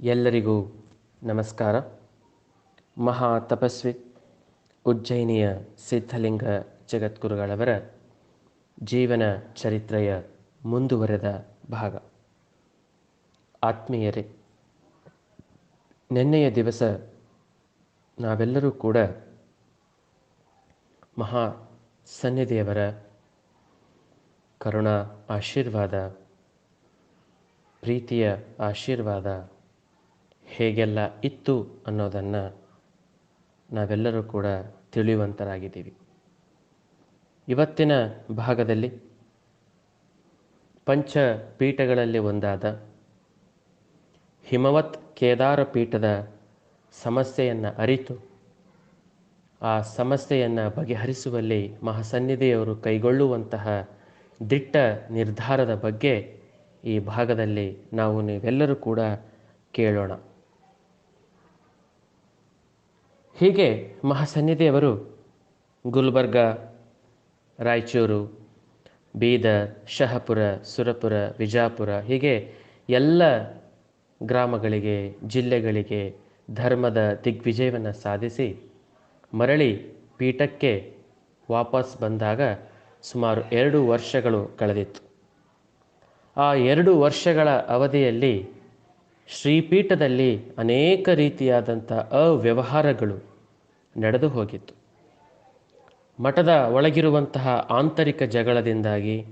ಎಲ್ಲರಿಗೂ ನಮಸ್ಕಾರ. ಮಹಾ ತಪಸ್ವಿ ಉಜ್ಜಯಿನಿಯ ಸಿದ್ಧಲಿಂಗ ಜಗದ್ಗುರುಗಳವರ ಜೀವನ ಚರಿತ್ರೆಯ ಮುಂದುವರೆದ ಭಾಗ. ಆತ್ಮೀಯರೇ, ನಿನ್ನೆಯ ದಿವಸ ನಾವೆಲ್ಲರೂ ಕೂಡ ಮಹಾ ಸನ್ನಿಧಿಯವರ ಕರುಣಾ ಆಶೀರ್ವಾದ, ಪ್ರೀತಿಯ ಆಶೀರ್ವಾದ ಹೇಗೆಲ್ಲ ಇತ್ತು ಅನ್ನೋದನ್ನು ನಾವೆಲ್ಲರೂ ಕೂಡ ತಿಳಿಯುವಂತರಾಗಿದ್ದೀವಿ ಇವತ್ತಿನ ಭಾಗದಲ್ಲಿ ಪಂಚ ಪೀಠಗಳಲ್ಲಿ ಒಂದಾದ ಹಿಮವತ್ ಕೇದಾರ ಪೀಠದ ಸಮಸ್ಯೆಯನ್ನು ಅರಿತು, ಆ ಸಮಸ್ಯೆಯನ್ನು ಬಗೆಹರಿಸುವಲ್ಲಿ ಮಹಾಸನ್ನಿಧಿಯವರು ಕೈಗೊಳ್ಳುವಂತಹ ದಿಟ್ಟ ನಿರ್ಧಾರದ ಬಗ್ಗೆ ಈ ಭಾಗದಲ್ಲಿ ನಾವು ನೀವೆಲ್ಲರೂ ಕೂಡ ಕೇಳೋಣ. ಹೀಗೆ ಮಹಾಸನ್ನಿಧಿಯವರು ಗುಲ್ಬರ್ಗ, ರಾಯಚೂರು, ಬೀದರ್, ಶಹಪುರ, ಸುರಪುರ, ವಿಜಾಪುರ ಹೀಗೆ ಎಲ್ಲ ಗ್ರಾಮಗಳಿಗೆ, ಜಿಲ್ಲೆಗಳಿಗೆ ಧರ್ಮದ ದಿಗ್ವಿಜಯವನ್ನು ಸಾಧಿಸಿ ಮರಳಿ ಪೀಠಕ್ಕೆ ವಾಪಸ್ ಬಂದಾಗ ಸುಮಾರು ಎರಡು ವರ್ಷಗಳು ಕಳೆದಿತ್ತು. ಆ ಎರಡು ವರ್ಷಗಳ ಅವಧಿಯಲ್ಲಿ ಶ್ರೀಪೀಠದಲ್ಲಿ ಅನೇಕ ರೀತಿಯಾದಂಥ ಅವ್ಯವಹಾರಗಳು ನಡೆದು ಹೋಗಿತ್ತು. ಮಠದ ಒಳಗಿರುವಂತಹ ಆಂತರಿಕ ಜಗಳದಿಂದಾಗಿ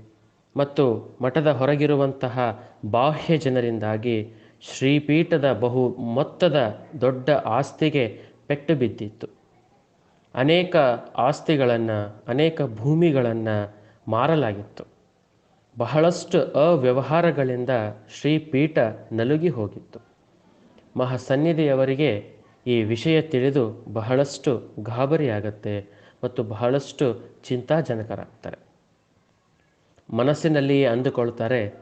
ಮತ್ತು ಮಠದ ಹೊರಗಿರುವಂತಹ ಬಾಹ್ಯ ಜನರಿಂದಾಗಿ ಶ್ರೀಪೀಠದ ಬಹು ಮೊತ್ತದ ದೊಡ್ಡ ಆಸ್ತಿಗೆ ಪೆಟ್ಟು ಬಿದ್ದಿತ್ತು. ಅನೇಕ ಆಸ್ತಿಗಳನ್ನು, ಅನೇಕ ಭೂಮಿಗಳನ್ನು ಮಾರಲಾಗಿತ್ತು. ಬಹಳಷ್ಟು ಅವ್ಯವಹಾರಗಳಿಂದ ಶ್ರೀಪೀಠ ನಲುಗಿ ಹೋಗಿತ್ತು. ಮಹಾಸನ್ನಿಧಿಯವರಿಗೆ ಈ ವಿಷಯ ತಿಳಿದು ಬಹಳಷ್ಟು ಗಾಬರಿಯಾಗತ್ತೆ ಮತ್ತು ಬಹಳಷ್ಟು ಚಿಂತಾಜನಕರಾಗ್ತಾರೆ. ಮನಸ್ಸಿನಲ್ಲಿಯೇ ಅಂದುಕೊಳ್ತಾರೆ,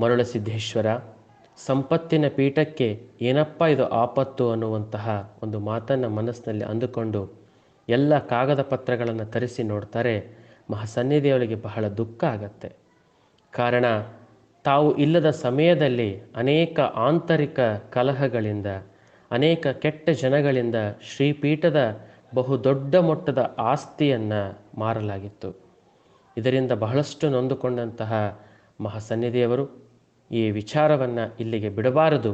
ಮರುಳಸಿದ್ದೇಶ್ವರ, ಸಂಪತ್ತಿನ ಪೀಠಕ್ಕೆ ಏನಪ್ಪ ಇದು ಆಪತ್ತು ಅನ್ನುವಂತಹ ಒಂದು ಮಾತನ್ನು ಮನಸ್ಸಿನಲ್ಲಿ ಅಂದುಕೊಂಡು ಎಲ್ಲ ಕಾಗದ ಪತ್ರಗಳನ್ನು ತರಿಸಿ ನೋಡ್ತಾರೆ, ಮಹಾಸನ್ನಿಧಿಯವರಿಗೆ ಬಹಳ ದುಃಖ ಆಗತ್ತೆ. ಕಾರಣ, ತಾವು ಇಲ್ಲದ ಸಮಯದಲ್ಲಿ ಅನೇಕ ಆಂತರಿಕ ಕಲಹಗಳಿಂದ, ಅನೇಕ ಕೆಟ್ಟ ಜನಗಳಿಂದ ಶ್ರೀಪೀಠದ ಬಹುದೊಡ್ಡ ಮಟ್ಟದ ಆಸ್ತಿಯನ್ನು ಮಾರಲಾಗಿತ್ತು. ಇದರಿಂದ ಬಹಳಷ್ಟು ನೊಂದುಕೊಂಡಂತಹ ಮಹಾಸನ್ನಿಧಿಯವರು ಈ ವಿಚಾರವನ್ನು ಇಲ್ಲಿಗೆ ಬಿಡಬಾರದು.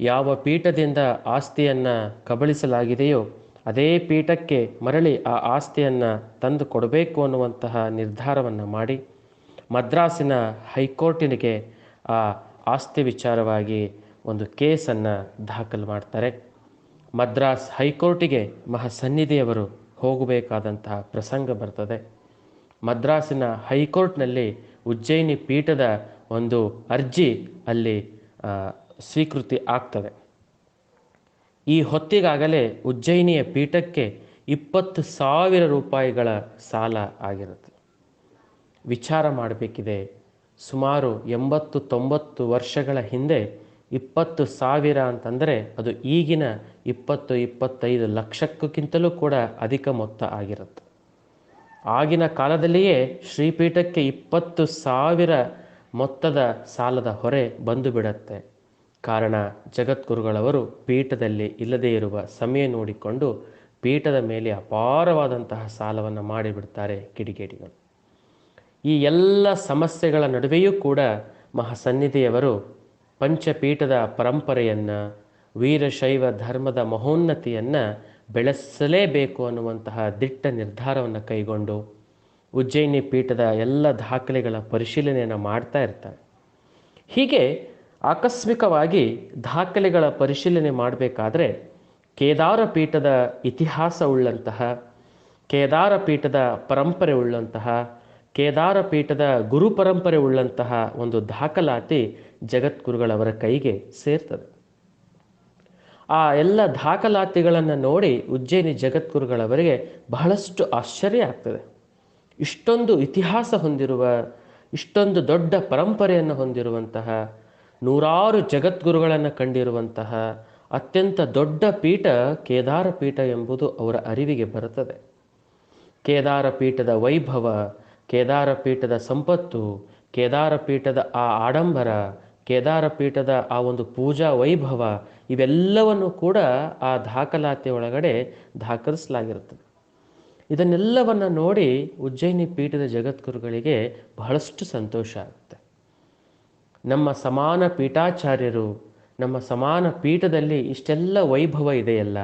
ಯಾವ ಪೀಠದಿಂದ ಆಸ್ತಿಯನ್ನು ಕಬಳಿಸಲಾಗಿದೆಯೋ, ಅದೇ ಪೀಠಕ್ಕೆ ಮರಳಿ ಆ ಆಸ್ತಿಯನ್ನು ತಂದು ಕೊಡಬೇಕು ಅನ್ನುವಂತಹ ನಿರ್ಧಾರವನ್ನು ಮಾಡಿ ಮದ್ರಾಸಿನ ಹೈಕೋರ್ಟಿನಿಗೆ ಆ ಆಸ್ತಿ ವಿಚಾರವಾಗಿ ಒಂದು ಕೇಸನ್ನು ದಾಖಲು ಮಾಡ್ತಾರೆ. ಮದ್ರಾಸ್ ಹೈಕೋರ್ಟಿಗೆ ಮಹಾಸನ್ನಿಧಿಯವರು ಹೋಗಬೇಕಾದಂತಹ ಪ್ರಸಂಗ ಬರ್ತದೆ. ಮದ್ರಾಸಿನ ಹೈಕೋರ್ಟ್ನಲ್ಲಿ ಉಜ್ಜಯಿನಿ ಪೀಠದ ಒಂದು ಅರ್ಜಿ ಅಲ್ಲಿ ಸ್ವೀಕೃತಿ ಆಗ್ತದೆ. ಈ ಹೊತ್ತಿಗಾಗಲೇ ಉಜ್ಜಯಿನಿಯ ಪೀಠಕ್ಕೆ ಇಪ್ಪತ್ತು ಸಾವಿರ ರೂಪಾಯಿಗಳ ಸಾಲ ಆಗಿರುತ್ತೆ. ವಿಚಾರ ಮಾಡಬೇಕಿದೆ. ಸುಮಾರು ಎಂಬತ್ತು ತೊಂಬತ್ತು ವರ್ಷಗಳ ಹಿಂದೆ ಇಪ್ಪತ್ತು ಸಾವಿರ ಅಂತಂದರೆ ಅದು ಈಗಿನ ಇಪ್ಪತ್ತು ಇಪ್ಪತ್ತೈದು ಲಕ್ಷಕ್ಕಿಂತಲೂ ಕೂಡ ಅಧಿಕ ಮೊತ್ತ ಆಗಿರುತ್ತೆ. ಆಗಿನ ಕಾಲದಲ್ಲಿಯೇ ಶ್ರೀಪೀಠಕ್ಕೆ ಇಪ್ಪತ್ತು ಸಾವಿರ ಮೊತ್ತದ ಸಾಲದ ಹೊರೆ ಬಂದು ಬಿಡತ್ತೆ. ಕಾರಣ ಜಗದ್ಗುರುಗಳವರು ಪೀಠದಲ್ಲಿ ಇಲ್ಲದೇ ಇರುವ ಸಮಯ ನೋಡಿಕೊಂಡು ಪೀಠದ ಮೇಲೆ ಅಪಾರವಾದಂತಹ ಸಾಲವನ್ನು ಮಾಡಿಬಿಡ್ತಾರೆ ಕಿಡಿಗೇಡಿಗಳು. ಈ ಎಲ್ಲ ಸಮಸ್ಯೆಗಳ ನಡುವೆಯೂ ಕೂಡ ಮಹಾಸನ್ನಿಧಿಯವರು ಪಂಚಪೀಠದ ಪರಂಪರೆಯನ್ನು, ವೀರಶೈವ ಧರ್ಮದ ಮಹೋನ್ನತಿಯನ್ನು ಬೆಳೆಸಲೇಬೇಕು ಅನ್ನುವಂತಹ ದಿಟ್ಟ ನಿರ್ಧಾರವನ್ನು ಕೈಗೊಂಡು ಉಜ್ಜಯಿನಿ ಪೀಠದ ಎಲ್ಲ ದಾಖಲೆಗಳ ಪರಿಶೀಲನೆಯನ್ನು ಮಾಡ್ತಾ ಇರ್ತಾರೆ. ಹೀಗೆ ಆಕಸ್ಮಿಕವಾಗಿ ದಾಖಲೆಗಳ ಪರಿಶೀಲನೆ ಮಾಡಬೇಕಾದ್ರೆ ಕೇದಾರ ಪೀಠದ ಇತಿಹಾಸ ಉಳ್ಳಂತಹ, ಕೇದಾರ ಪೀಠದ ಪರಂಪರೆ ಉಳ್ಳಂತಹ ಕೇದಾರ ಪೀಠದ ಗುರು ಪರಂಪರೆ ಉಳ್ಳಂತಹ ಒಂದು ದಾಖಲಾತಿ ಜಗದ್ಗುರುಗಳವರ ಕೈಗೆ ಸೇರ್ತದೆ. ಆ ಎಲ್ಲ ದಾಖಲಾತಿಗಳನ್ನು ನೋಡಿ ಉಜ್ಜಯಿನಿ ಜಗದ್ಗುರುಗಳವರಿಗೆ ಬಹಳಷ್ಟು ಆಶ್ಚರ್ಯ ಆಗ್ತದೆ. ಇಷ್ಟೊಂದು ಇತಿಹಾಸ ಹೊಂದಿರುವ, ಇಷ್ಟೊಂದು ದೊಡ್ಡ ಪರಂಪರೆಯನ್ನು ಹೊಂದಿರುವಂತಹ, ನೂರಾರು ಜಗದ್ಗುರುಗಳನ್ನು ಕಂಡಿರುವಂತಹ ಅತ್ಯಂತ ದೊಡ್ಡ ಪೀಠ ಕೇದಾರ ಪೀಠ ಎಂಬುದು ಅವರ ಅರಿವಿಗೆ ಬರುತ್ತದೆ. ಕೇದಾರ ಪೀಠದ ವೈಭವ ಕೇದಾರ ಪೀಠದ ಸಂಪತ್ತು ಕೇದಾರ ಪೀಠದ ಆ ಆಡಂಬರ ಕೇದಾರ ಪೀಠದ ಆ ಒಂದು ಪೂಜಾ ವೈಭವ, ಇವೆಲ್ಲವನ್ನು ಕೂಡ ಆ ದಾಖಲಾತಿ ಒಳಗಡೆ ದಾಖಲಿಸಲಾಗಿರುತ್ತದೆ. ಇದನ್ನೆಲ್ಲವನ್ನು ನೋಡಿ ಉಜ್ಜಯಿನಿ ಪೀಠದ ಜಗದ್ಗುರುಗಳಿಗೆ ಬಹಳಷ್ಟು ಸಂತೋಷ ಆಗುತ್ತೆ. ನಮ್ಮ ಸಮಾನ ಪೀಠಾಚಾರ್ಯರು, ನಮ್ಮ ಸಮಾನ ಪೀಠದಲ್ಲಿ ಇಷ್ಟೆಲ್ಲ ವೈಭವ ಇದೆಯಲ್ಲ?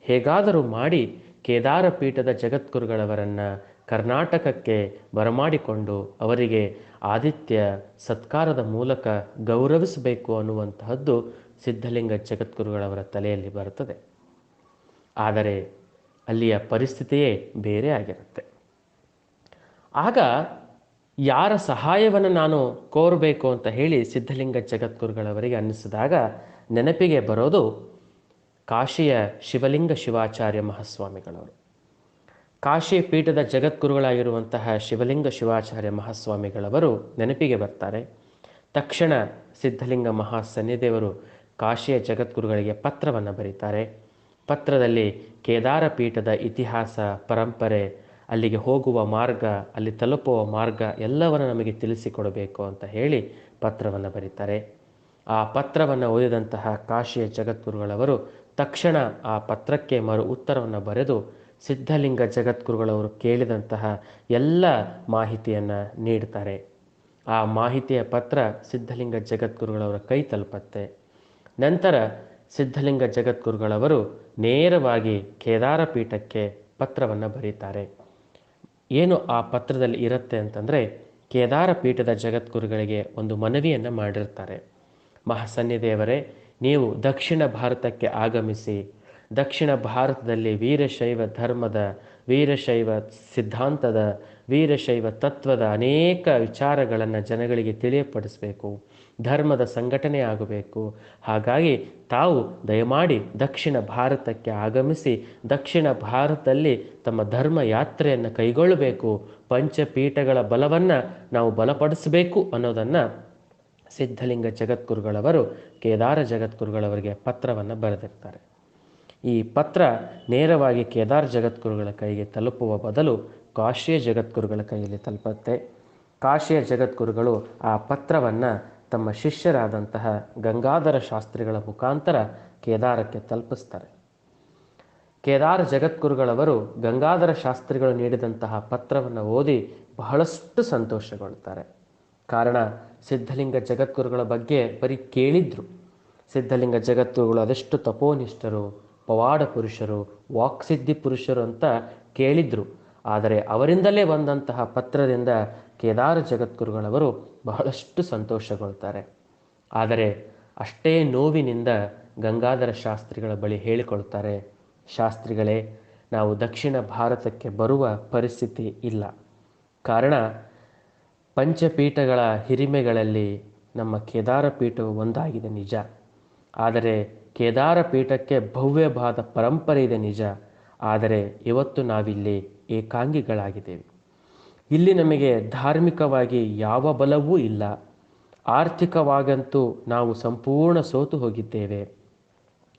ಹೇಗಾದರೂ ಮಾಡಿ ಕೇದಾರ ಪೀಠದ ಜಗದ್ಗುರುಗಳವರನ್ನು ಕರ್ನಾಟಕಕ್ಕೆ ಬರಮಾಡಿಕೊಂಡು ಅವರಿಗೆ ಆದಿತ್ಯ ಸತ್ಕಾರದ ಮೂಲಕ ಗೌರವಿಸಬೇಕು ಅನ್ನುವಂತಹದ್ದು ಸಿದ್ಧಲಿಂಗ ಜಗದ್ಗುರುಗಳವರ ತಲೆಯಲ್ಲಿ ಬರುತ್ತದೆ. ಆದರೆ ಅಲ್ಲಿಯ ಪರಿಸ್ಥಿತಿಯೇ ಬೇರೆ ಆಗಿರುತ್ತೆ. ಆಗ ಯಾರ ಸಹಾಯವನ್ನು ನಾನು ಕೋರಬೇಕು ಅಂತ ಹೇಳಿ ಸಿದ್ಧಲಿಂಗ ಜಗದ್ಗುರುಗಳವರಿಗೆ ಅನ್ನಿಸಿದಾಗ ನೆನಪಿಗೆ ಬರೋದು ಕಾಶಿಯ ಶಿವಲಿಂಗ ಶಿವಾಚಾರ್ಯ ಮಹಾಸ್ವಾಮಿಗಳವರು. ಕಾಶಿ ಪೀಠದ ಜಗದ್ಗುರುಗಳಾಗಿರುವಂತಹ ಶಿವಲಿಂಗ ಶಿವಾಚಾರ್ಯ ಮಹಾಸ್ವಾಮಿಗಳವರು ನೆನಪಿಗೆ ಬರ್ತಾರೆ. ತಕ್ಷಣ ಸಿದ್ಧಲಿಂಗ ಮಹಾಸನ್ನಿದೇವರು ಕಾಶಿಯ ಜಗದ್ಗುರುಗಳಿಗೆ ಪತ್ರವನ್ನು ಬರೀತಾರೆ. ಪತ್ರದಲ್ಲಿ ಕೇದಾರ ಪೀಠದ ಇತಿಹಾಸ, ಪರಂಪರೆ, ಅಲ್ಲಿಗೆ ಹೋಗುವ ಮಾರ್ಗ, ಅಲ್ಲಿ ತಲುಪುವ ಮಾರ್ಗ ಎಲ್ಲವನ್ನು ನಮಗೆ ತಿಳಿಸಿಕೊಡಬೇಕು ಅಂತ ಹೇಳಿ ಪತ್ರವನ್ನು ಬರೀತಾರೆ. ಆ ಪತ್ರವನ್ನು ಓದಿದಂತಹ ಕಾಶಿಯ ಜಗದ್ಗುರುಗಳವರು ತಕ್ಷಣ ಆ ಪತ್ರಕ್ಕೆ ಮರು ಉತ್ತರವನ್ನು ಬರೆದು ಸಿದ್ಧಲಿಂಗ ಜಗದ್ಗುರುಗಳವರು ಕೇಳಿದಂತಹ ಎಲ್ಲ ಮಾಹಿತಿಯನ್ನು ನೀಡ್ತಾರೆ. ಆ ಮಾಹಿತಿಯ ಪತ್ರ ಸಿದ್ಧಲಿಂಗ ಜಗದ್ಗುರುಗಳವರ ಕೈ ತಲುಪತ್ತೆ. ನಂತರ ಸಿದ್ಧಲಿಂಗ ಜಗದ್ಗುರುಗಳವರು ನೇರವಾಗಿ ಕೇದಾರ ಪೀಠಕ್ಕೆ ಪತ್ರವನ್ನು ಬರೀತಾರೆ. ಏನು ಆ ಪತ್ರದಲ್ಲಿ ಇರುತ್ತೆ ಅಂತಂದರೆ ಕೇದಾರ ಪೀಠದ ಜಗದ್ಗುರುಗಳಿಗೆ ಒಂದು ಮನವಿಯನ್ನು ಮಾಡಿರ್ತಾರೆ. ಮಹಾಸನ್ನಿದೇವರೇ ನೀವು ದಕ್ಷಿಣ ಭಾರತಕ್ಕೆ ಆಗಮಿಸಿ ದಕ್ಷಿಣ ಭಾರತದಲ್ಲಿ ವೀರಶೈವ ಧರ್ಮದ, ವೀರಶೈವ ಸಿದ್ಧಾಂತದ, ವೀರಶೈವ ತತ್ವದ ಅನೇಕ ವಿಚಾರಗಳನ್ನು ಜನಗಳಿಗೆ ತಿಳಿಯಪಡಿಸಬೇಕು, ಧರ್ಮದ ಸಂಘಟನೆ ಆಗಬೇಕು. ಹಾಗಾಗಿ ತಾವು ದಯಮಾಡಿ ದಕ್ಷಿಣ ಭಾರತಕ್ಕೆ ಆಗಮಿಸಿ, ದಕ್ಷಿಣ ಭಾರತದಲ್ಲಿ ತಮ್ಮ ಧರ್ಮ ಯಾತ್ರೆಯನ್ನು ಕೈಗೊಳ್ಳಬೇಕು, ಪಂಚಪೀಠಗಳ ಬಲವನ್ನು ನಾವು ಬಲಪಡಿಸಬೇಕು ಅನ್ನೋದನ್ನು ಸಿದ್ಧಲಿಂಗ ಜಗದ್ಗುರುಗಳವರು, ಕೇದಾರ ಜಗದ್ಗುರುಗಳವರಿಗೆ ಪತ್ರವನ್ನು ಬರೆದಿರ್ತಾರೆ. ಈ ಪತ್ರ ನೇರವಾಗಿ ಕೇದಾರ್ ಜಗದ್ಗುರುಗಳ ಕೈಗೆ ತಲುಪುವ ಬದಲು ಕಾಶಿಯ ಜಗದ್ಗುರುಗಳ ಕೈಯಲ್ಲಿ ತಲುಪುತ್ತೆ. ಕಾಶಿಯ ಜಗದ್ಗುರುಗಳು ಆ ಪತ್ರವನ್ನು ತಮ್ಮ ಶಿಷ್ಯರಾದಂತಹ ಗಂಗಾಧರ ಶಾಸ್ತ್ರಿಗಳ ಮುಖಾಂತರ ಕೇದಾರಕ್ಕೆ ತಲುಪಿಸ್ತಾರೆ. ಕೇದಾರ ಜಗದ್ಗುರುಗಳವರು ಗಂಗಾಧರ ಶಾಸ್ತ್ರಿಗಳು ನೀಡಿದಂತಹ ಪತ್ರವನ್ನು ಓದಿ ಬಹಳಷ್ಟು ಸಂತೋಷಗೊಳ್ತಾರೆ. ಕಾರಣ, ಸಿದ್ಧಲಿಂಗ ಜಗದ್ಗುರುಗಳ ಬಗ್ಗೆ ಬರೀ ಕೇಳಿದ್ರು. ಸಿದ್ಧಲಿಂಗ ಜಗದ್ಗುರುಗಳು ಅದೆಷ್ಟು ತಪೋನಿಷ್ಠರು ಪವಾಡ ಪುರುಷರು, ವಾಕ್ಸಿದ್ಧಿ ಪುರುಷರು ಅಂತ ಕೇಳಿದ್ರು. ಆದರೆ ಅವರಿಂದಲೇ ಬಂದಂತಹ ಪತ್ರದಿಂದ ಕೇದಾರ ಜಗದ್ಗುರುಗಳವರು ಬಹಳಷ್ಟು ಸಂತೋಷಗೊಳ್ತಾರೆ. ಆದರೆ ಅಷ್ಟೇ ನೋವಿನಿಂದ ಗಂಗಾಧರ ಶಾಸ್ತ್ರಿಗಳ ಬಳಿ ಹೇಳಿಕೊಳ್ತಾರೆ, ಶಾಸ್ತ್ರಿಗಳೇ, ನಾವು ದಕ್ಷಿಣ ಭಾರತಕ್ಕೆ ಬರುವ ಪರಿಸ್ಥಿತಿ ಇಲ್ಲ. ಕಾರಣ, ಪಂಚಪೀಠಗಳ ಹಿರಿಮೆಗಳಲ್ಲಿ ನಮ್ಮ ಕೇದಾರ ಪೀಠವು ಒಂದಾಗಿದೆ ನಿಜ. ಆದರೆ ಕೇದಾರ ಪೀಠಕ್ಕೆ ಭವ್ಯವಾದ ಪರಂಪರೆ ಇದೆ ನಿಜ. ಆದರೆ ಇವತ್ತು ನಾವಿಲ್ಲಿ ಏಕಾಂಗಿಗಳಾಗಿದ್ದೇವೆ. ಇಲ್ಲಿ ನಮಗೆ ಧಾರ್ಮಿಕವಾಗಿ ಯಾವ ಬಲವೂ ಇಲ್ಲ. ಆರ್ಥಿಕವಾಗಂತೂ ನಾವು ಸಂಪೂರ್ಣ ಸೋತು ಹೋಗಿದ್ದೇವೆ.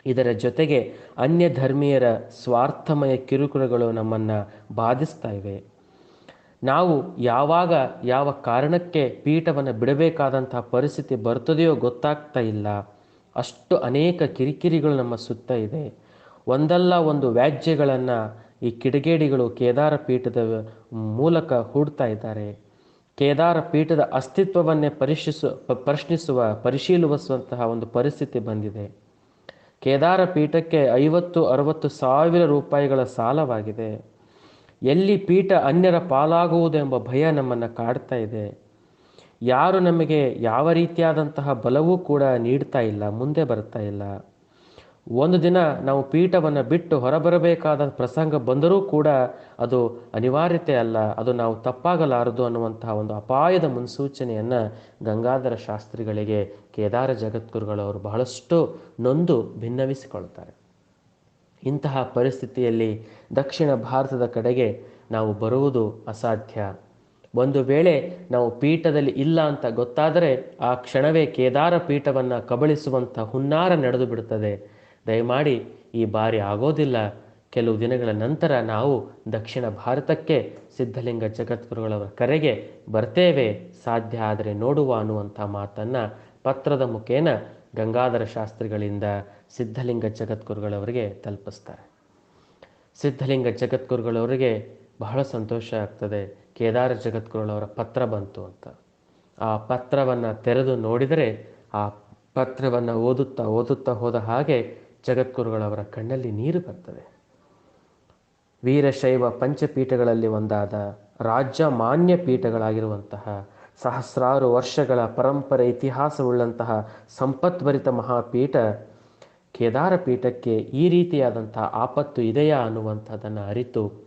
ಇದರ ಜೊತೆಗೆ ಅನ್ಯ ಧರ್ಮೀಯರ ಸ್ವಾರ್ಥಮಯ ಕಿರುಕುಳಗಳು ನಮ್ಮನ್ನು ಬಾಧಿಸ್ತಾ ಇವೆ. ನಾವು ಯಾವಾಗ ಯಾವ ಕಾರಣಕ್ಕೆ ಪೀಠವನ್ನು ಬಿಡಬೇಕಾದಂತಹ ಪರಿಸ್ಥಿತಿ ಬರ್ತದೆಯೋ ಗೊತ್ತಾಗ್ತಾ ಇಲ್ಲ. ಅಷ್ಟು ಅನೇಕ ಕಿರಿಕಿರಿಗಳು ನಮ್ಮ ಸುತ್ತ ಇದೆ. ಒಂದಲ್ಲ ಒಂದು ವ್ಯಾಜ್ಯಗಳನ್ನು ಈ ಕಿಡಿಗೇಡಿಗಳು ಕೇದಾರ ಪೀಠದ ಮೂಲಕ ಹೂಡ್ತಾ ಇದ್ದಾರೆ. ಕೇದಾರ ಪೀಠದ ಅಸ್ತಿತ್ವವನ್ನೇ ಪರೀಕ್ಷಿಸು ಪ್ರಶ್ನಿಸುವ, ಪರಿಶೀಲಿಸುವಂತಹ ಒಂದು ಪರಿಸ್ಥಿತಿ ಬಂದಿದೆ. ಕೇದಾರ ಪೀಠಕ್ಕೆ ಐವತ್ತು, ಅರವತ್ತು ಸಾವಿರ ರೂಪಾಯಿಗಳ ಸಾಲವಾಗಿದೆ. ಎಲ್ಲಿ ಪೀಠ ಅನ್ಯರ ಪಾಲಾಗುವುದೆಂಬ ಭಯ ನಮ್ಮನ್ನು ಕಾಡ್ತಾ ಇದೆ. ಯಾರು ನಮಗೆ ಯಾವ ರೀತಿಯಾದಂತಹ ಬಲವೂ ಕೂಡ ನೀಡ್ತಾ ಇಲ್ಲ, ಮುಂದೆ ಬರ್ತಾ ಇಲ್ಲ. ಒಂದು ದಿನ ನಾವು ಪೀಠವನ್ನು ಬಿಟ್ಟು ಹೊರಬರಬೇಕಾದ ಪ್ರಸಂಗ ಬಂದರೂ ಕೂಡ ಅದು ಅನಿವಾರ್ಯತೆ ಅಲ್ಲ, ಅದು ನಾವು ತಪ್ಪಾಗಲಾರದು ಅನ್ನುವಂತಹ ಒಂದು ಅಪಾಯದ ಮುನ್ಸೂಚನೆಯನ್ನು ಗಂಗಾಧರ ಶಾಸ್ತ್ರಿಗಳಿಗೆ, ಕೇದಾರ ಜಗದ್ಗುರುಗಳವರು ಬಹಳಷ್ಟು ನೊಂದು ಭಿನ್ನವಿಸಿಕೊಳ್ತಾರೆ ಇಂತಹ ಪರಿಸ್ಥಿತಿಯಲ್ಲಿ ದಕ್ಷಿಣ ಭಾರತದ ಕಡೆಗೆ ನಾವು ಬರುವುದು ಅಸಾಧ್ಯ. ಒಂದು ವೇಳೆ ನಾವು ಪೀಠದಲ್ಲಿ ಇಲ್ಲ ಅಂತ ಗೊತ್ತಾದರೆ ಆ ಕ್ಷಣವೇ ಕೇದಾರ ಪೀಠವನ್ನು ಕಬಳಿಸುವಂಥ ಹುನ್ನಾರ ನಡೆದು ಬಿಡುತ್ತದೆ. ದಯಮಾಡಿ ಈ ಬಾರಿ ಆಗೋದಿಲ್ಲ. ಕೆಲವು ದಿನಗಳ ನಂತರ ನಾವು ದಕ್ಷಿಣ ಭಾರತಕ್ಕೆ ಸಿದ್ಧಲಿಂಗ ಜಗದ್ಗುರುಗಳವರ ಕರೆಗೆ ಬರ್ತೇವೆ. ಸಾಧ್ಯ ಆದರೆ ನೋಡುವ ಅನ್ನುವಂಥ ಮಾತನ್ನು ಪತ್ರದ ಮುಖೇನ ಗಂಗಾಧರ ಶಾಸ್ತ್ರಿಗಳಿಂದ ಸಿದ್ಧಲಿಂಗ ಜಗದ್ಗುರುಗಳವರಿಗೆ ತಲುಪಿಸ್ತಾರೆ. ಸಿದ್ಧಲಿಂಗ ಜಗದ್ಗುರುಗಳವರಿಗೆ ಬಹಳ ಸಂತೋಷ ಆಗ್ತದೆ. ಕೇದಾರ ಜಗದ್ಗುರುಗಳವರ ಪತ್ರ ಬಂತು ಅಂತ. ಆ ಪತ್ರವನ್ನು ತೆರೆದು ನೋಡಿದರೆ ಆ ಪತ್ರವನ್ನು ಓದುತ್ತಾ ಓದುತ್ತಾ ಹೋದ ಹಾಗೆ ಜಗದ್ಗುರುಗಳವರ ಕಣ್ಣಲ್ಲಿ ನೀರು ಬರ್ತದೆ. ವೀರಶೈವ ಪಂಚಪೀಠಗಳಲ್ಲಿ ಒಂದಾದ ರಾಜ್ಯ ಮಾನ್ಯ ಪೀಠಗಳಾಗಿರುವಂತಹ ಸಹಸ್ರಾರು ವರ್ಷಗಳ ಪರಂಪರೆ ಇತಿಹಾಸವುಳ್ಳಂತಹ ಸಂಪತ್ಭರಿತ ಮಹಾಪೀಠ ಕೇದಾರ ಪೀಠಕ್ಕೆ ಈ ರೀತಿಯಾದಂತಹ ಆಪತ್ತು ಇದೆಯಾ ಅನ್ನುವಂಥದ್ದನ್ನು ಅರಿತು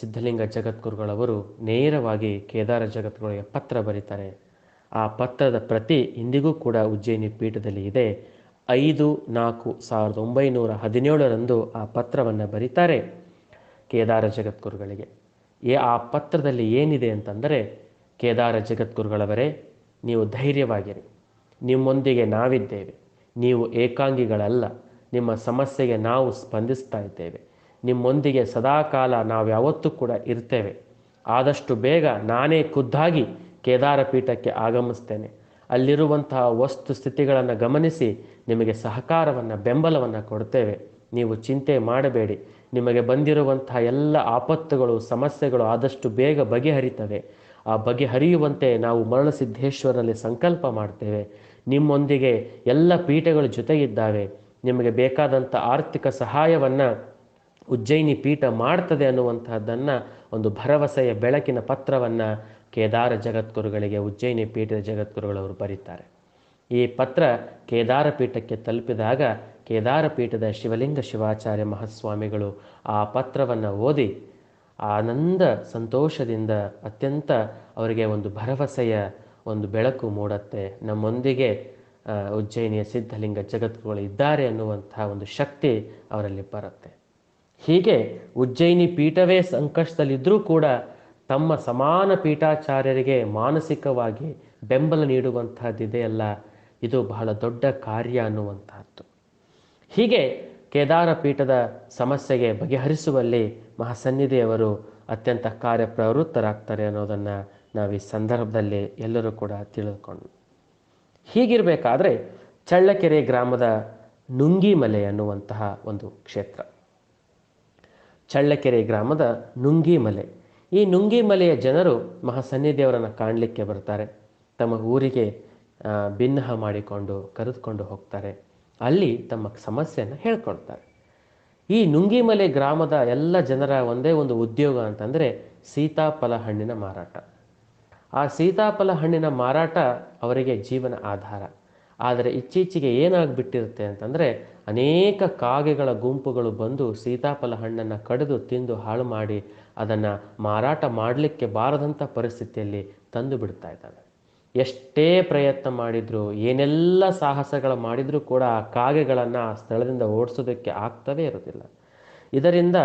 ಸಿದ್ಧಲಿಂಗ ಜಗದ್ಗುರುಗಳವರು ನೇರವಾಗಿ ಕೇದಾರ ಜಗದ್ಗುರುಗಳಿಗೆ ಪತ್ರ ಬರೀತಾರೆ. ಆ ಪತ್ರದ ಪ್ರತಿ ಇಂದಿಗೂ ಕೂಡ ಉಜ್ಜಯಿನಿ ಪೀಠದಲ್ಲಿ ಇದೆ. ಐದು, ನಾಲ್ಕು, ಸಾವಿರದ ಒಂಬೈನೂರ ಹದಿನೇಳರಂದು ಆ ಪತ್ರವನ್ನು ಬರೀತಾರೆ ಕೇದಾರ ಜಗದ್ಗುರುಗಳಿಗೆ. ಏ ಆ ಪತ್ರದಲ್ಲಿ ಏನಿದೆ ಅಂತಂದರೆ, ಕೇದಾರ ಜಗದ್ಗುರುಗಳವರೇ, ನೀವು ಧೈರ್ಯವಾಗಿರಿ. ನಿಮ್ಮೊಂದಿಗೆ ನಾವಿದ್ದೇವೆ. ನೀವು ಏಕಾಂಗಿಗಳಲ್ಲ. ನಿಮ್ಮ ಸಮಸ್ಯೆಗೆ ನಾವು ಸ್ಪಂದಿಸ್ತಾ ಇದ್ದೇವೆ. ನಿಮ್ಮೊಂದಿಗೆ ಸದಾಕಾಲ ನಾವು ಯಾವತ್ತೂ ಕೂಡ ಇರ್ತೇವೆ. ಆದಷ್ಟು ಬೇಗ ನಾನೇ ಖುದ್ದಾಗಿ ಕೇದಾರ ಪೀಠಕ್ಕೆ ಆಗಮಿಸ್ತೇನೆ. ಅಲ್ಲಿರುವಂತಹ ವಸ್ತು ಸ್ಥಿತಿಗಳನ್ನು ಗಮನಿಸಿ ನಿಮಗೆ ಸಹಕಾರವನ್ನು, ಬೆಂಬಲವನ್ನು ಕೊಡ್ತೇವೆ. ನೀವು ಚಿಂತೆ ಮಾಡಬೇಡಿ. ನಿಮಗೆ ಬಂದಿರುವಂತಹ ಎಲ್ಲ ಆಪತ್ತುಗಳು, ಸಮಸ್ಯೆಗಳು ಆದಷ್ಟು ಬೇಗ ಬಗೆಹರಿತವೆ. ಆ ಬಗೆಹರಿಯುವಂತೆ ನಾವು ಮರಳಸಿದ್ದೇಶ್ವರಲ್ಲಿ ಸಂಕಲ್ಪ ಮಾಡ್ತೇವೆ. ನಿಮ್ಮೊಂದಿಗೆ ಎಲ್ಲ ಪೀಠಗಳು ಜೊತೆಗಿದ್ದಾವೆ. ನಿಮಗೆ ಬೇಕಾದಂಥ ಆರ್ಥಿಕ ಸಹಾಯವನ್ನು ಉಜ್ಜಯಿನಿ ಪೀಠ ಮಾಡ್ತದೆ ಅನ್ನುವಂತಹದ್ದನ್ನು ಒಂದು ಭರವಸೆಯ ಬೆಳಕಿನ ಪತ್ರವನ್ನು ಕೇದಾರ ಜಗದ್ಗುರುಗಳಿಗೆ, ಉಜ್ಜಯಿನಿ ಪೀಠದ ಜಗದ್ಗುರುಗಳವರು ಬರೀತಾರೆ. ಈ ಪತ್ರ ಕೇದಾರ ಪೀಠಕ್ಕೆ ತಲುಪಿದಾಗ ಕೇದಾರ ಪೀಠದ ಶಿವಲಿಂಗ ಶಿವಾಚಾರ್ಯ ಮಹಾಸ್ವಾಮಿಗಳು ಆ ಪತ್ರವನ್ನು ಓದಿ ಆನಂದ ಸಂತೋಷದಿಂದ ಅತ್ಯಂತ ಅವರಿಗೆ ಒಂದು ಭರವಸೆಯ ಒಂದು ಬೆಳಕು ಮೂಡತ್ತೆ. ನಮ್ಮೊಂದಿಗೆ ಉಜ್ಜಯಿನಿಯ ಸಿದ್ಧಲಿಂಗ ಜಗದ್ಗುರುಗಳು ಇದ್ದಾರೆ ಅನ್ನುವಂತಹ ಒಂದು ಶಕ್ತಿ ಅವರಲ್ಲಿ ಬರುತ್ತೆ. ಹೀಗೆ ಉಜ್ಜಯಿನಿ ಪೀಠವೇ ಸಂಕಷ್ಟದಲ್ಲಿದ್ದರೂ ಕೂಡ ತಮ್ಮ ಸಮಾನ ಪೀಠಾಚಾರ್ಯರಿಗೆ ಮಾನಸಿಕವಾಗಿ ಬೆಂಬಲ ನೀಡುವಂತಹದ್ದಿದೆಯಲ್ಲ ಇದು ಬಹಳ ದೊಡ್ಡ ಕಾರ್ಯ ಅನ್ನುವಂತಹದ್ದು ಹೀಗೆ ಕೇದಾರ ಪೀಠದ ಸಮಸ್ಯೆಗೆ ಬಗೆಹರಿಸುವಲ್ಲಿ ಮಹಾಸನ್ನಿಧಿಯವರು ಅತ್ಯಂತ ಕಾರ್ಯಪ್ರವೃತ್ತರಾಗ್ತಾರೆ ಅನ್ನೋದನ್ನು ನಾವು ಈ ಸಂದರ್ಭದಲ್ಲಿ ಎಲ್ಲರೂ ಕೂಡ ತಿಳಿದುಕೊಂಡು ಹೀಗಿರಬೇಕಾದ್ರೆ ಚಳ್ಳಕೆರೆ ಗ್ರಾಮದ ನುಂಗಿಮಲೆ ಅನ್ನುವಂತಹ ಒಂದು ಕ್ಷೇತ್ರ. ಚಳ್ಳಕೆರೆ ಗ್ರಾಮದ ನುಂಗಿಮಲೆ. ಈ ನುಂಗಿಮಲೆಯ ಜನರು ಮಹಾಸನ್ನಿಧಿಯವರನ್ನು ಕಾಣಲಿಕ್ಕೆ ಬರ್ತಾರೆ. ತಮ್ಮ ಊರಿಗೆ ಭಿನ್ನಹ ಮಾಡಿಕೊಂಡು, ಕರೆದುಕೊಂಡು ಹೋಗ್ತಾರೆ. ಅಲ್ಲಿ ತಮ್ಮ ಸಮಸ್ಯೆಯನ್ನು ಹೇಳ್ಕೊಳ್ತಾರೆ. ಈ ನುಂಗಿಮಲೆ ಗ್ರಾಮದ ಎಲ್ಲ ಜನರ ಒಂದೇ ಒಂದು ಉದ್ಯೋಗ ಅಂತಂದರೆ ಸೀತಾಫಲ ಹಣ್ಣಿನ ಮಾರಾಟ. ಆ ಸೀತಾಫಲ ಹಣ್ಣಿನ ಮಾರಾಟ ಅವರಿಗೆ ಜೀವನ ಆಧಾರ. ಆದರೆ ಇತ್ತೀಚೆಗೆ ಏನಾಗ್ಬಿಟ್ಟಿರುತ್ತೆ ಅಂತಂದರೆ ಅನೇಕ ಕಾಗೆಗಳ ಗುಂಪುಗಳು ಬಂದು ಸೀತಾಫಲ ಹಣ್ಣನ್ನು ಕಡಿದು ತಿಂದು ಹಾಳು ಮಾಡಿ ಅದನ್ನು ಮಾರಾಟ ಮಾಡಲಿಕ್ಕೆ ಬಾರದಂಥ ಪರಿಸ್ಥಿತಿಯಲ್ಲಿ ತಂದು ಬಿಡ್ತಾ ಇದ್ದಾವೆ. ಎಷ್ಟೇ ಪ್ರಯತ್ನ ಮಾಡಿದರೂ, ಏನೆಲ್ಲ ಸಾಹಸಗಳು ಮಾಡಿದರೂ ಕೂಡ ಆ ಕಾಗೆಗಳನ್ನು ಸ್ಥಳದಿಂದ ಓಡಿಸೋದಕ್ಕೆ ಆಗ್ತವೇ ಇರೋದಿಲ್ಲ. ಇದರಿಂದ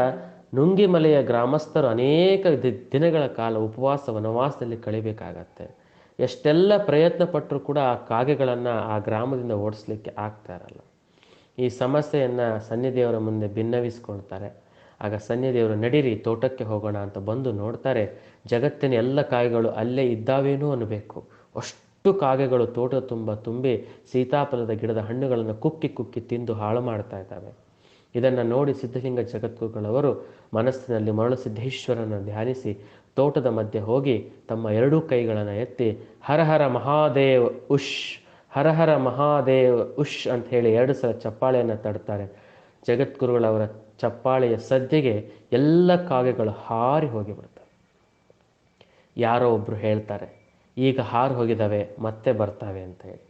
ನುಂಗಿಮಲೆಯ ಗ್ರಾಮಸ್ಥರು ಅನೇಕ ದಿನಗಳ ಕಾಲ ಉಪವಾಸ ವನವಾಸದಲ್ಲಿ ಕಳಿಬೇಕಾಗತ್ತೆ. ಎಷ್ಟೆಲ್ಲ ಪ್ರಯತ್ನ ಪಟ್ಟರೂ ಕೂಡ ಆ ಕಾಗೆಗಳನ್ನು ಆ ಗ್ರಾಮದಿಂದ ಓಡಿಸ್ಲಿಕ್ಕೆ ಆಗ್ತಾ ಇರಲ್ಲ. ಈ ಸಮಸ್ಯೆಯನ್ನು ಸನ್ನಿಧಿಯವರ ಮುಂದೆ ಭಿನ್ನವಿಸ್ಕೊಳ್ತಾರೆ ಆಗ ಸನ್ನಿಧಿಯವರು ನಡೀರಿ, ತೋಟಕ್ಕೆ ಹೋಗೋಣ ಅಂತ ಬಂದು ನೋಡ್ತಾರೆ. ಜಗತ್ತಿನ ಎಲ್ಲ ಕಾಯಿಗಳು ಅಲ್ಲೇ ಇದ್ದಾವೇನೋ ಅನ್ನಬೇಕು ಅಷ್ಟು ಕಾಗೆಗಳು ತೋಟ ತುಂಬ ತುಂಬಿ ಸೀತಾಫಲದ ಗಿಡದ ಹಣ್ಣುಗಳನ್ನು ಕುಕ್ಕಿ ಕುಕ್ಕಿ ತಿಂದು ಹಾಳು ಮಾಡ್ತಾ ಇದ್ದಾವೆ. ಇದನ್ನು ನೋಡಿ ಸಿದ್ಧಲಿಂಗ ಜಗದ್ಗುರುಗಳವರು ಮನಸ್ಸಿನಲ್ಲಿ ಮರಳು ಸಿದ್ದೇಶ್ವರನ ಧ್ಯಾನಿಸಿ ತೋಟದ ಮಧ್ಯೆ ಹೋಗಿ ತಮ್ಮ ಎರಡೂ ಕೈಗಳನ್ನು ಎತ್ತಿ, ಹರ ಹರ ಮಹಾದೇವ್ ಉಶ್ ಹರ ಹರ ಮಹಾದೇವ್ ಉಶ್ ಅಂತ ಹೇಳಿ ಎರಡು ಸಲ ಚಪ್ಪಾಳೆಯನ್ನು ತಡ್ತಾರೆ. ಜಗದ್ಗುರುಗಳವರ ಚಪ್ಪಾಳೆಯ ಸದ್ಯಗೆ ಎಲ್ಲ ಕಾಗೆಗಳು ಹಾರಿ ಹೋಗಿಬಿಡ್ತವೆ ಯಾರೋ ಒಬ್ಬರು ಹೇಳ್ತಾರೆ, ಈಗ ಹಾರು ಹೋಗಿದ್ದಾವೆ ಮತ್ತೆ ಬರ್ತವೆ ಅಂತ ಹೇಳಿ.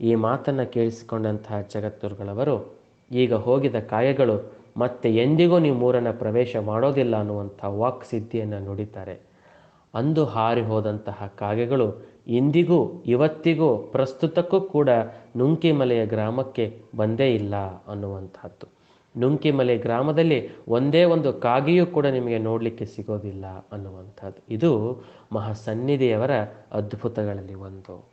ಈ ಮಾತನ್ನು ಕೇಳಿಸಿಕೊಂಡಂತಹ ಜಗದ್ಗುರುಗಳವರು, ಈಗ ಹೋಗಿದ ಕಾಯಗಳು ಮತ್ತೆ ಎಂದಿಗೂ ನೀವು ಮೂರನ್ನು ಪ್ರವೇಶ ಮಾಡೋದಿಲ್ಲ ಅನ್ನುವಂಥ ವಾಕ್ ಸಿದ್ಧಿಯನ್ನು ನುಡಿತಾರೆ. ಅಂದು ಹಾರಿ ಹೋದಂತಹ ಕಾಗೆಗಳು ಇಂದಿಗೂ, ಇವತ್ತಿಗೂ, ಪ್ರಸ್ತುತಕ್ಕೂ ಕೂಡ ನುಂಕಿಮಲೆಯ ಗ್ರಾಮಕ್ಕೆ ಬಂದೇ ಇಲ್ಲ ಅನ್ನುವಂಥದ್ದು. ನುಂಕಿಮಲೆ ಗ್ರಾಮದಲ್ಲಿ ಒಂದೇ ಒಂದು ಕಾಗೆಯೂ ಕೂಡ ನಿಮಗೆ ನೋಡಲಿಕ್ಕೆ ಸಿಗೋದಿಲ್ಲ ಅನ್ನುವಂಥದ್ದು. ಇದು ಮಹಾಸನ್ನಿಧಿಯವರ ಅದ್ಭುತಗಳಲ್ಲಿ ಒಂದು.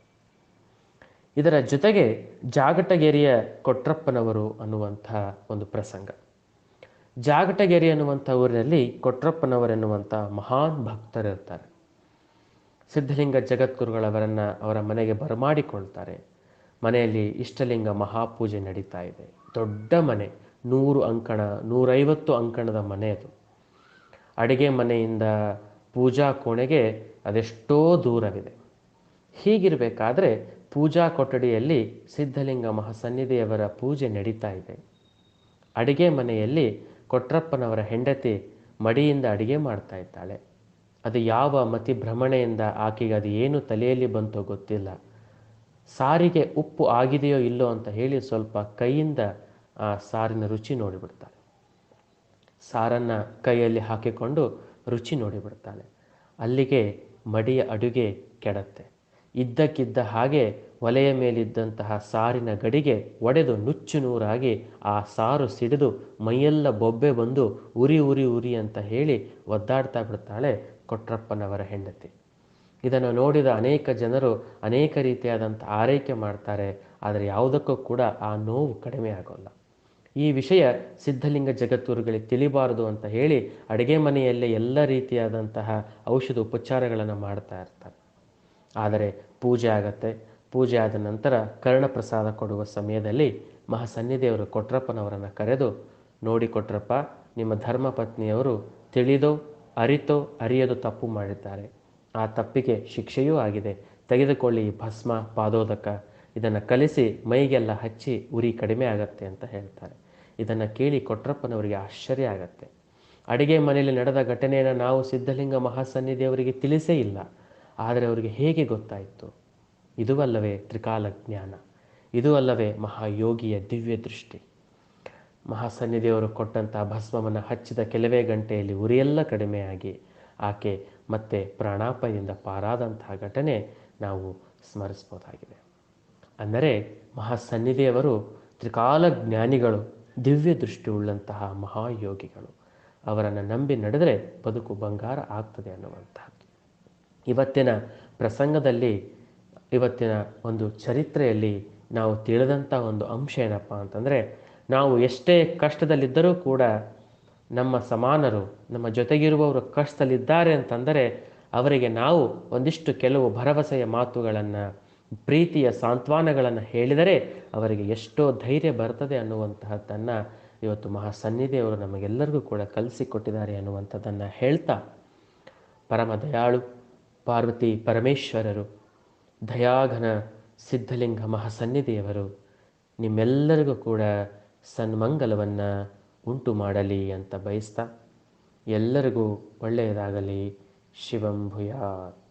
ಇದರ ಜೊತೆಗೆ ಜಾಗಟಗೆರೆಯ ಕೊಟ್ರಪ್ಪನವರು ಅನ್ನುವಂಥ ಒಂದು ಪ್ರಸಂಗ. ಜಾಗಟಗೆರೆ ಅನ್ನುವಂಥ ಊರಿನಲ್ಲಿ ಕೊಟ್ರಪ್ಪನವರೆನ್ನುವಂಥ ಮಹಾನ್ ಭಕ್ತರಿರ್ತಾರೆ ಸಿದ್ಧಲಿಂಗ ಜಗದ್ಗುರುಗಳವರನ್ನು ಅವರ ಮನೆಗೆ ಬರಮಾಡಿಕೊಳ್ತಾರೆ. ಮನೆಯಲ್ಲಿ ಇಷ್ಟಲಿಂಗ ಮಹಾಪೂಜೆ ನಡೀತಾ ಇದೆ. ದೊಡ್ಡ ಮನೆ, ನೂರು ಅಂಕಣ, ನೂರೈವತ್ತು ಅಂಕಣದ ಮನೆ ಅದು. ಅಡುಗೆ ಮನೆಯಿಂದ ಪೂಜಾ ಕೋಣೆಗೆ ಅದೆಷ್ಟೋ ದೂರವಿದೆ. ಹೀಗಿರಬೇಕಾದ್ರೆ ಪೂಜಾ ಕೊಠಡಿಯಲ್ಲಿ ಸಿದ್ಧಲಿಂಗ ಮಹಾಸನ್ನಿಧಿಯವರ ಪೂಜೆ ನಡೀತಾ ಇದೆ. ಅಡುಗೆ ಮನೆಯಲ್ಲಿ ಕೊಟ್ರಪ್ಪನವರ ಹೆಂಡತಿ ಮಡಿಯಿಂದ ಅಡಿಗೆ ಮಾಡ್ತಾ ಇದ್ದಾಳೆ. ಅದು ಯಾವ ಮತಿ ಭ್ರಮಣೆಯಿಂದ ಆಕೆಗೆ ಅದು ಏನು ತಲೆಯಲ್ಲಿ ಬಂತೋ ಗೊತ್ತಿಲ್ಲ. ಸಾರಿಗೆ ಉಪ್ಪು ಆಗಿದೆಯೋ ಇಲ್ಲೋ ಅಂತ ಹೇಳಿ ಸ್ವಲ್ಪ ಕೈಯಿಂದ ಆ ಸಾರಿನ ರುಚಿ ನೋಡಿಬಿಡ್ತಾಳೆ. ಸಾರನ್ನು ಕೈಯಲ್ಲಿ ಹಾಕಿಕೊಂಡು ರುಚಿ ನೋಡಿಬಿಡ್ತಾಳೆ. ಅಲ್ಲಿಗೆ ಮಡಿಯ ಅಡುಗೆ ಕೆಡತ್ತೆ. ಇದ್ದಕ್ಕಿದ್ದ ಹಾಗೆ ಒಲೆಯ ಮೇಲಿದ್ದಂತಹ ಸಾರಿನ ಗಡಿಗೆ ಒಡೆದು ನುಚ್ಚು ನೂರಾಗಿ ಆ ಸಾರು ಸಿಡಿದು ಮೈಯೆಲ್ಲ ಬೊಬ್ಬೆ ಬಂದು ಉರಿ ಉರಿ ಉರಿ ಅಂತ ಹೇಳಿ ಒದ್ದಾಡ್ತಾ ಬಿಡ್ತಾಳೆ ಕೊಟ್ರಪ್ಪನವರ ಹೆಂಡತಿ. ಇದನ್ನು ನೋಡಿದ ಅನೇಕ ಜನರು ಅನೇಕ ರೀತಿಯಾದಂಥ ಆರೈಕೆ ಮಾಡ್ತಾರೆ, ಆದರೆ ಯಾವುದಕ್ಕೂ ಕೂಡ ಆ ನೋವು ಕಡಿಮೆ ಆಗೋಲ್ಲ. ಈ ವಿಷಯ ಸಿದ್ಧಲಿಂಗ ಜಗತ್ತೂರುಗಳಿಗೆ ತಿಳಿಬಾರದು ಅಂತ ಹೇಳಿ ಅಡುಗೆ ಮನೆಯಲ್ಲೇ ಎಲ್ಲ ರೀತಿಯಾದಂತಹ ಔಷಧ ಉಪಚಾರಗಳನ್ನು ಮಾಡ್ತಾ ಇರ್ತಾರೆ. ಆದರೆ ಪೂಜೆ ಆಗತ್ತೆ. ಪೂಜೆ ಆದ ನಂತರ ಕರ್ಣಪ್ರಸಾದ ಕೊಡುವ ಸಮಯದಲ್ಲಿ ಮಹಾಸನ್ನಿಧಿಯವರು ಕೊಟ್ರಪ್ಪನವರನ್ನು ಕರೆದು, ನೋಡಿ ಕೊಟ್ರಪ್ಪ, ನಿಮ್ಮ ಧರ್ಮಪತ್ನಿಯವರು ತಿಳಿದೋ, ಅರಿತೋ, ಅರಿಯದು ತಪ್ಪು ಮಾಡಿದ್ದಾರೆ. ಆ ತಪ್ಪಿಗೆ ಶಿಕ್ಷೆಯೂ ಆಗಿದೆ. ತೆಗೆದುಕೊಳ್ಳಿ ಭಸ್ಮ, ಪಾದೋದಕ. ಇದನ್ನು ಕಲಿಸಿ ಮೈಗೆಲ್ಲ ಹಚ್ಚಿ ಉರಿ ಕಡಿಮೆ ಆಗತ್ತೆ ಅಂತ ಹೇಳ್ತಾರೆ. ಇದನ್ನು ಕೇಳಿ ಕೊಟ್ರಪ್ಪನವರಿಗೆ ಆಶ್ಚರ್ಯ ಆಗತ್ತೆ. ಅಡಿಗೆ ಮನೆಯಲ್ಲಿ ನಡೆದ ಘಟನೆಯನ್ನು ನಾವು ಸಿದ್ಧಲಿಂಗ ಮಹಾಸನ್ನಿಧಿಯವರಿಗೆ ತಿಳಿಸೇ ಇಲ್ಲ. ಆದರೆ ಅವರಿಗೆ ಹೇಗೆ ಗೊತ್ತಾಯಿತು? ಇದು ಅಲ್ಲವೇ ತ್ರಿಕಾಲ ಜ್ಞಾನ ಇದು ಅಲ್ಲವೇ ಮಹಾಯೋಗಿಯ ದಿವ್ಯ ದೃಷ್ಟಿ ಮಹಾಸನ್ನಿಧಿಯವರು ಕೊಟ್ಟಂತಹ ಭಸ್ಮವನ್ನು ಹಚ್ಚಿದ ಕೆಲವೇ ಗಂಟೆಯಲ್ಲಿ ಉರಿಯೆಲ್ಲ ಕಡಿಮೆಯಾಗಿ ಆಕೆ ಮತ್ತೆ ಪ್ರಾಣಾಪಾಯದಿಂದ ಪಾರಾದಂತಹ ಘಟನೆ ನಾವು ಸ್ಮರಿಸ್ಬೋದಾಗಿದೆ. ಅಂದರೆ ಮಹಾಸನ್ನಿಧಿಯವರು ತ್ರಿಕಾಲ ಜ್ಞಾನಿಗಳು ದಿವ್ಯ ದೃಷ್ಟಿ ಉಳ್ಳಂತಹ ಮಹಾಯೋಗಿಗಳು. ಅವರನ್ನು ನಂಬಿ ನಡೆದರೆ ಬದುಕು ಬಂಗಾರ ಆಗ್ತದೆ ಅನ್ನುವಂಥದ್ದು. ಇವತ್ತಿನ ಪ್ರಸಂಗದಲ್ಲಿ, ಇವತ್ತಿನ ಒಂದು ಚರಿತ್ರೆಯಲ್ಲಿ ನಾವು ತಿಳಿದಂಥ ಒಂದು ಅಂಶ ಏನಪ್ಪ ಅಂತಂದರೆ, ನಾವು ಎಷ್ಟೇ ಕಷ್ಟದಲ್ಲಿದ್ದರೂ ಕೂಡ ನಮ್ಮ ಸಮಾನರು, ನಮ್ಮ ಜೊತೆಗಿರುವವರು ಕಷ್ಟದಲ್ಲಿದ್ದಾರೆ ಅಂತಂದರೆ, ಅವರಿಗೆ ನಾವು ಒಂದಿಷ್ಟು ಕೆಲವು ಭರವಸೆಯ ಮಾತುಗಳನ್ನು, ಪ್ರೀತಿಯ ಸಾಂತ್ವನಗಳನ್ನು ಹೇಳಿದರೆ ಅವರಿಗೆ ಎಷ್ಟೋ ಧೈರ್ಯ ಬರ್ತದೆ ಅನ್ನುವಂತಹದ್ದನ್ನು ಇವತ್ತು ಮಹಾಸನ್ನಿಧಿಯವರು ನಮಗೆಲ್ಲರಿಗೂ ಕೂಡ ಕಲಿಸಿಕೊಟ್ಟಿದ್ದಾರೆ ಅನ್ನುವಂಥದ್ದನ್ನು ಹೇಳ್ತಾ, ಪರಮ ದಯಾಳು. ಪಾರ್ವತಿ ಪರಮೇಶ್ವರರು, ದಯಾಘನ ಸಿದ್ಧಲಿಂಗ ಮಹಾಸನ್ನಿಧಿಯವರು, ನಿಮ್ಮೆಲ್ಲರಿಗೂ ಕೂಡ ಸನ್ಮಂಗಲವನ್ನು ಉಂಟು ಮಾಡಲಿ ಅಂತ ಬಯಸ್ತಾ ಎಲ್ಲರಿಗೂ ಒಳ್ಳೆಯದಾಗಲಿ. ಶಿವಂ ಭೂಯಾತ್.